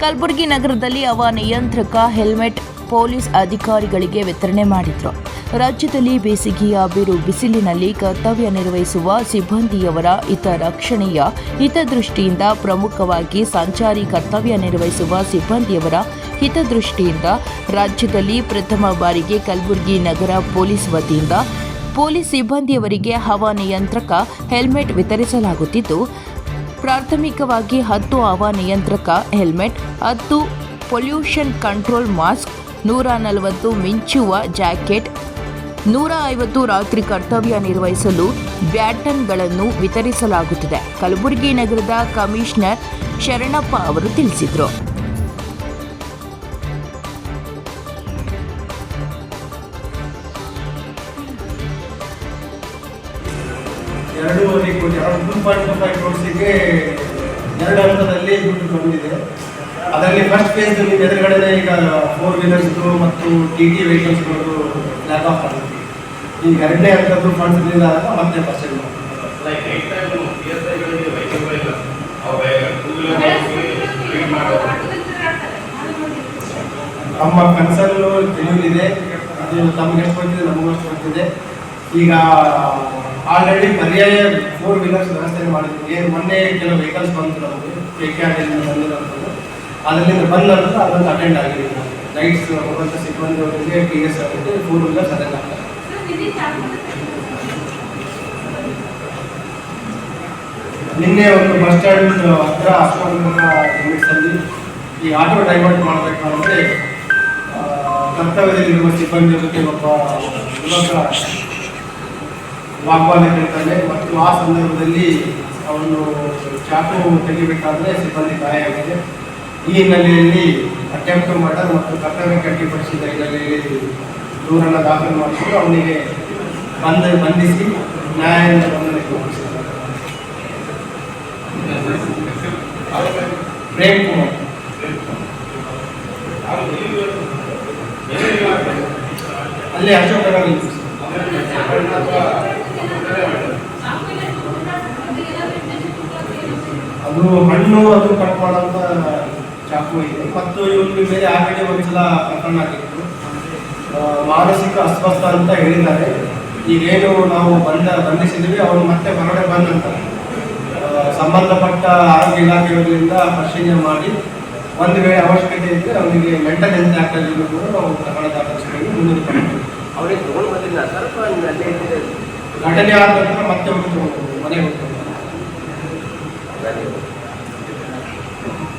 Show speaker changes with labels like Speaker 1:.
Speaker 1: ಕಲಬುರಗಿ ನಗರದಲ್ಲಿ ನಿಯಂತ್ರಕ, helmet police ಅಧಿಕಾರಿಗಳಿಗೆ ವಿತರಣೆ ಮಾಡಿದ್ರು. ರಾಜ್ಯದಲ್ಲಿ ಬೇಸಿಗೆಯ ಬಿರು ಬಿಸಿಲಿನಲ್ಲಿ ಕರ್ತವ್ಯ ನಿರ್ವಹಿಸುವ ಸಿಬ್ಬಂದಿಯವರ ಹಿತ ರಕ್ಷಣೆಯ ಹಿತದೃಷ್ಟಿಯಿಂದ ಪ್ರಮುಖವಾಗಿ ಸಂಚಾರಿ ಕರ್ತವ್ಯ ನಿರ್ವಹಿಸುವ ಸಿಬ್ಬಂದಿಯವರ ಹಿತದೃಷ್ಟಿಯಿಂದ ರಾಜ್ಯದಲ್ಲಿ ಪ್ರಥಮ ಬಾರಿಗೆ ಕಲಬುರಗಿ ನಗರ ಪೊಲೀಸ್ ವತಿಯಿಂದ ಪೊಲೀಸ್ ಸಿಬ್ಬಂದಿಯವರಿಗೆ ಹವಾನಿಯಂತ್ರಕ ಹೆಲ್ಮೆಟ್ ವಿತರಿಸಲಾಗುತ್ತಿದ್ದು ಪ್ರಾಥಮಿಕವಾಗಿ ಹತ್ತು ಹವಾನಿಯಂತ್ರಕ ಹೆಲ್ಮೆಟ್, ಹತ್ತು ಪೊಲ್ಯೂಷನ್ ಕಂಟ್ರೋಲ್ ಮಾಸ್ಕ್, ನೂರ ನಲವತ್ತು ಮಿಂಚುವ ಜಾಕೆಟ್, ನೂರ ಐವತ್ತು ರಾತ್ರಿ ಕರ್ತವ್ಯ ನಿರ್ವಹಿಸಲು ಬ್ಯಾಟನ್ಗಳನ್ನು ವಿತರಿಸಲಾಗುತ್ತಿದೆ. ಕಲಬುರಗಿ ನಗರದ ಕಮಿಷನರ್ ಶರಣಪ್ಪ ಅವರು ತಿಳಿಸಿದರು.
Speaker 2: ಎರಡೂವರೆ ಕೋಟಿ ಟೂ ಪಾಯಿಂಟ್ ಫೈವ್ ಕ್ರೋರ್ಸಿಗೆ ಎರಡು ಹಂತದಲ್ಲಿ ದುಡ್ಡು ಬಂದಿದೆ. ಅದರಲ್ಲಿ ಫಸ್ಟ್ ಫೇಸ್ ನಿಮ್ಮ ಎದುರುಗಡೆ ಈಗ ಫೋರ್ ವೀಲರ್ಸ್ದು ಮತ್ತು ಟಿ ಟಿ ವೆಹಿಕಲ್ಸ್ಗಳು ಲ್ಯಾಕ್ ಆಫ್ ಆಗುತ್ತೆ ಈಗ ಎರಡನೇ ಹಂತದ್ದು ಫಂಡ್ಸ್ ಇಲ್ಲ ಆದಾಗ ಮತ್ತೆ ಪರ್ಸೆಂಟ್
Speaker 3: ಟೂ
Speaker 2: ನಮ್ಮ ಕನ್ಸಲ್ಲು ತಿಳಿದಿದೆ ಅದು ತಮಗೆ ಎಷ್ಟು ಬರ್ತಿದೆ ನಮಗೂ ಎಷ್ಟು ಬರ್ತಿದೆ ಈಗ ಆಲ್ರೆಡಿ ಪರ್ಯಾಯ ಫೋರ್ ವೀಲರ್ಸ್ ವ್ಯವಸ್ಥೆ ಮಾಡಿದ್ವಿ ಮೊನ್ನೆ ಕೆಲವು ವೆಹಿಕಲ್ಸ್ ಬಂದಿರೋದು ಬೇಕಾಡಿಂದ ಬಂದಿರೋಂಥದ್ದು ಅದರಿಂದ ಬಂದ ನಂತರ ಅದೊಂದು ಅಟೆಂಡ್ ಆಗಿದೆ ನೈಟ್ಸ್ ಹೋಗುವಂಥ ಸಿಬ್ಬಂದಿ ಅವರಿಗೆ ಟಿ ಎಸ್ ಆಗಿದೆ ಫೋರ್ ವೀಲರ್ಸ್ ಅಟೆಂಡ್ ಆಗ್ತಾರೆ ನಿನ್ನೆ ಒಂದು ಬಸ್ ಸ್ಟ್ಯಾಂಡ್ ಹತ್ರ ಅಷ್ಟೊಂದು ಲಿಮಿಟ್ಸ್ ಅಲ್ಲಿ ಈ ಆಟೋ ಡೈವರ್ಟ್ ಮಾಡಬೇಕು ಅಂದರೆ ಕರ್ತವ್ಯದಲ್ಲಿರುವ ಸಿಬ್ಬಂದಿ ಜೊತೆ ಒಬ್ಬ ಯುವಕ ವಾಗ್ವಾದ ಕೇಳ್ತಾನೆ ಮತ್ತು ಆ ಸಂದರ್ಭದಲ್ಲಿ ಅವನು ಚಾಕು ತೆಗಿಬೇಕಾದ್ರೆ ಸಿಬ್ಬಂದಿ ಗಾಯ ಆಗಿದೆ ಈ ಹಿನ್ನೆಲೆಯಲ್ಲಿ ಅಟೆಂಪ್ಟ್ ಮರ್ಡರ್ ಮತ್ತು ಕರ್ತವ್ಯ ಅಡ್ಡಿಪಡಿಸಿದ ಹಿನ್ನೆಲೆಯಲ್ಲಿ ದೂರನ್ನು ದಾಖಲು ಮಾಡಿಕೊಂಡು ಅವನಿಗೆ ಬಂದ, ಬಂಧಿಸಿ ನ್ಯಾಯಾಂಗ ಬಂಧನಕ್ಕೆ ಒಪ್ಪಿಸಿದ್ದಾರೆ. ಪ್ರೇಮ್ ಕುಮಾರ್. ಅಲ್ಲಿ ಅಶೋಕ್ ನಗರ ಅದು ಹಣ್ಣು ಅದು ಕಟ್ ಮಾಡೋಂಥ ಚಾಕು ಇದೆ. ಮತ್ತು ಇವ್ರಿಗೆ ಬೇರೆ ಆಲ್ರೆಡಿ ಒಂದ್ಸಲ ಪ್ರಕರಣ ಆಗಿತ್ತು. ಮಾನಸಿಕ ಅಸ್ವಸ್ಥ ಅಂತ ಹೇಳಿದ್ದಾರೆ. ಈಗೇನು ನಾವು ಬಂದ ಬಂಧಿಸಿದ್ವಿ ಅವರು ಮತ್ತೆ ಹೊರಗಡೆ ಬಂದಂತ ಸಂಬಂಧಪಟ್ಟ ಆರೋಗ್ಯ ಇಲಾಖೆಗಳಿಂದ ಪರಿಶೀಲನೆ ಮಾಡಿ ಒಂದು ವೇಳೆ ಅವಶ್ಯಕತೆ ಇದ್ದರೆ ಅವನಿಗೆ ಮೆಂಟಲ್ ಹೆಲ್ತ್ ಆಗ್ತದೆ ಕೂಡ ನಾವು ಪ್ರಕರಣ ದಾಖಲಿಸಿಕೊಂಡು ಮುಂದೆ
Speaker 4: ಅವರಿಗೆ ತಗೊಂಡು ಬಂದಿಲ್ಲ. ಸರ್
Speaker 2: ಘಟನೆ ಆದ ನಂತರ ಮತ್ತೆ ಹೋಗಿ ತಗೊಂಡು ಮನೆಗೆ ಹೋಗ್ತಾರೆ.
Speaker 4: Gracias.